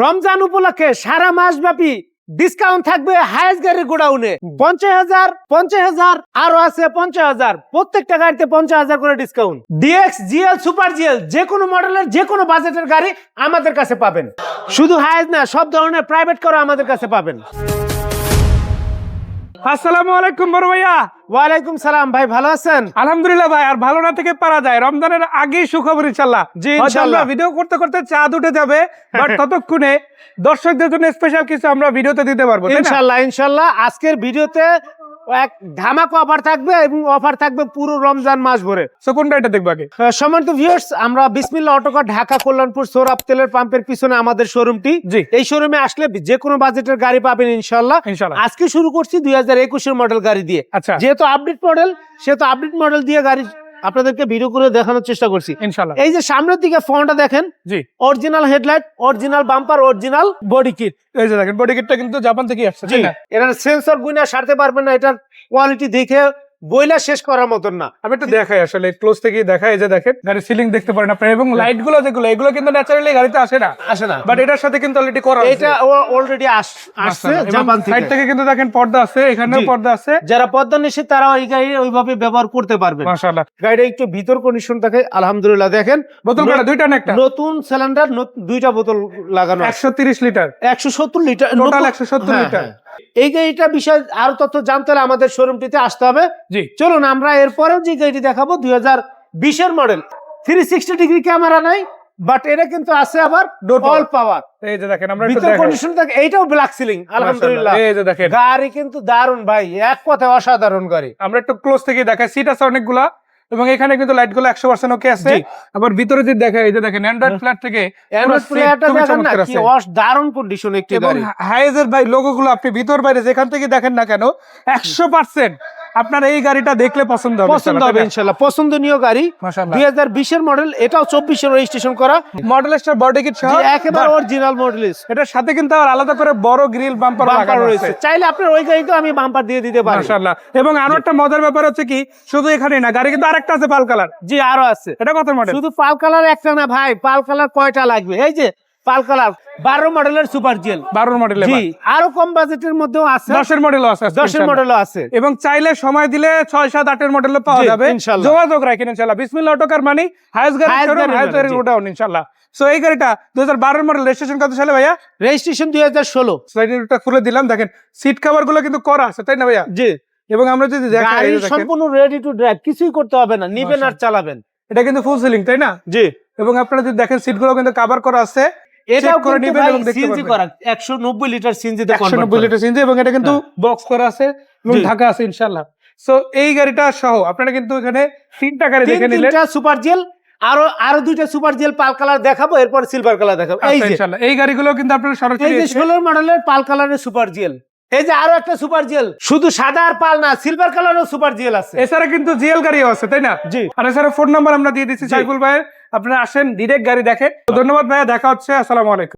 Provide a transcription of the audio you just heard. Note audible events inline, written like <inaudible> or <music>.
রমজান উপলক্ষে সারা মাস ব্যাপী ডিসকাউন্ট থাকবে হায়েস্ট গাড়ির গোডাউনে। পঞ্চাশ হাজার পঞ্চাশ হাজার আরও আছে পঞ্চাশ হাজার। প্রত্যেকটা গাড়িতে পঞ্চাশ হাজার করে discount DX GL super GL যে কোনো মডেলের যে কোনো বাজেটের গাড়ি আমাদের কাছে পাবেন। শুধু হায়েস্ট না সব ধরনের প্রাইভেট করা আমাদের কাছে পাবেন। আসসালামু আলাইকুম বড় ভাইয়া। ওয়ালাইকুম সালাম ভাই ভালো আছেন? আলহামদুলিল্লাহ ভাই। আর ভালো না থেকে পারা যায়। রমজানের আগেই সুখবর ইনশাল্লাহ। জি, হয়তো ইনশাল্লাহ। ভিডিও করতে করতে চাঁদ উঠে যাবে বাট <laughs> ততক্ষণে দর্শকদের জন্য স্পেশাল কিছু আমরা ভিডিওতে দিতে পারব ইনশাল্লাহ ইনশাল্লাহ। আজকের ভিডিওতে এক ধামাক অফার থাকবে এবং অফার থাকবে পুরো রমজান মাস ভরে। So, কোনটা এটা দেখব আগে? আহ, সম্মানিত ভিউয়ার্স আমরা বিসমিল্লা অটোকার ঢাকা কল্যাণপুর সৌরভ তেলের পাম্পের পিছনে আমাদের শোরুমটি জি। এই শোরুমে আসলে যে কোনো বাজেটের গাড়ি পাবেন ইনশাল্লাহ ইনশাল্লাহ আজকে শুরু করছি দুই হাজার একুশের মডেল গাড়ি দিয়ে। আচ্ছা। যেহেতু আপডেট মডেল সেহেতু আপডেট মডেল দিয়ে গাড়ি আপনাদেরকে ভিডিও করে দেখানোর চেষ্টা করছি। ইনশাল্লাহ এই যে সামনের দিকে ফোনটা দেখেন জি। Original headlight original bumper original body kit এই যে দেখেন বডি কিটটা কিন্তু জাপান থেকে আসছে জি। এটার সেন্সর গুইনা সারতে পারবেন না এটার কোয়ালিটি দেখে বইলা শেষ করার মতন না। আমি একটু দেখাই আসলে ক্লোজ থেকে দেখাই যে দেখেন গাড়ির সিলিং দেখতে পারেন আপনারা এবং লাইটগুলো যেগুলো এগুলো কিন্তু ন্যাচারালি গাড়িতে আসে না। আসে না। বাট এটার সাথে কিন্তু অলরেডি করা এটা অলরেডি আসছে জাপান সাইড থেকে। থেকে কিন্তু দেখেন পর্দা আছে এখানেও পর্দা আছে। যারা পর্দা নিষে তারা ওই গাড়ি ওইভাবে ব্যবহার করতে পারবে। মাশাআল্লাহ। গাড়িটা একটু ভিতর কন্ডিশন থাকে আলহামদুলিল্লাহ। দেখেন বোতল কাটা দুইটা না একটা? নতুন সিলিন্ডার দুইটা বোতল লাগানো একশো তিরিশ লিটার। একশো সত্তর লিটার টোটাল নতুন- একশো সত্তর হ্যাঁ, লিটার। হ্যাঁ। এই গাড়িটা বিষয়ে আরও তথ্য জানতে হলে আমাদের শোরুমটিতে আসতে হবে। জি। চলুন আমরা এরপরেও যে গাড়িটি দেখাবো দুই হাজার বিশের model three sixty degree camera নাই বাট এটা কিন্তু আছে আবার অল পাওয়ার এই যে দেখেন আমরা ভিতর কন্ডিশন থাকে এইটাও ব্ল্যাক সিলিং আলহামদুলিল্লাহ। এই যে দেখেন। গাড়ি কিন্তু দারুণ ভাই এক কথায় অসাধারণ গাড়ি। আমরা একটু ক্লোজ থেকে দেখাই সিট আছে অনেকগুলা। এবং এখানে কিন্তু লাইটগুলো একশো পার্সেন্ট ওকে আছে। আবার ভিতরে যদি দেখে এই যে দেখেন অ্যান্ড্রয়েড ফ্ল্যাট থেকে দারুণ কন্ডিশন একটি হাইজের ভাই লোগো গুলো আপনি ভিতর বাইরে যেখান থেকে দেখেন না কেন একশো পার্সেন্ট আপনার এই গাড়িটা দেখলে পছন্দ হবে পছন্দ হবে ইনশাল্লাহ পছন্দনীয় গাড়ি। মাশাআল্লাহ। দুই হাজার বিশের মডেল এটাও চব্বিশের রেজিস্ট্রেশন করা। মডেল স্টার বডি কিট সহ? একেবারে অরিজিনাল মডেল এটার সাথে কিন্তু আবার আলাদা করে বড় গ্রিল বাম্পার লাগানো রয়েছে। রয়েছে চাইলে আপনার ওই গাড়িতে আমি বাম্পার দিয়ে দিতে পারি। মাশাআল্লাহ। এবং আরও একটা মজার ব্যাপার হচ্ছে কি শুধু এখানেই না গাড়ি কিন্তু আরেকটা আছে পাল কালার জি আরও আছে। এটা কত মডেল শুধু পাল কালার একটা না ভাই পাল কালার কয়টা লাগবে? এই যে পাল কালার। বারো মডেলের সুপার জেল বারোর মডেল জি আরও কম বাজেটের মধ্যেও আছে। দশের মডেলও আছে দশের মডেলও আছে। এবং চাইলে সময় দিলে ছয় সাত আটের মডেলও পাওয়া যাবে। যোগাযোগ রাখেন ইনশাল্লাহ। বিসমিল্লাহ অটোকার মানে গাড়ি। গোডাউন ইনশাল্লাহ। সো এই গাড়িটা দু হাজার বারোর মডেল রেজিস্ট্রেশন কত সালে ভাইয়া? রেজিস্ট্রেশন দুই হাজার ষোলো। খুলে দিলাম। দেখেন সিট কভারগুলো কিন্তু করা আছে তাই না ভাইয়া? জি। এবং আমরা যদি গাড়ি সম্পূর্ণ রেডি টু ড্রাইভ কিছুই করতে হবে না নিবেন আর চালাবেন। এটা কিন্তু ফুল সিলিং তাই না? জি। এবং আপনারা যদি দেখেন সিটগুলো কিন্তু কভার করা আছে। এটাও করে নেবেন এবং দেখতে। করা একশো নব্বই লিটার সিএনজিতে কনভার্ট 190 লিটার এবং এটা কিন্তু বক্স করা আছে এবং হ্যাঁ। ঢাকা আছে ইনশাআল্লাহ। সো এই গাড়িটা সহ আপনারা কিন্তু এখানে তিনটা গাড়ি দেখে নিলেন তিনটা সুপার জেল আরও আরও দুইটা সুপার জেল পাল কালার দেখাবো এরপর সিলভার কালার দেখাবো। এই আচ্ছা, যে এই গাড়িগুলো কিন্তু আপনারা এই সরাসরি যে এসে- ষোলো মডেলের পাল কালারের সুপার জেল এই যে আরও একটা সুপার জেল শুধু সাদা আর পাল না সিলভার কালারও সুপার জেল আছে। এছাড়া কিন্তু জেল গাড়িও আছে তাই না? জি। আর এছাড়া ফোন নাম্বার আমরা দিয়ে দিচ্ছি। সাইফুল ভাইয়ের। আপনারা আসেন ডিরেক্ট গাড়ি দেখেন। ধন্যবাদ ভাইয়া দেখা হচ্ছে আসসালামু আলাইকুম।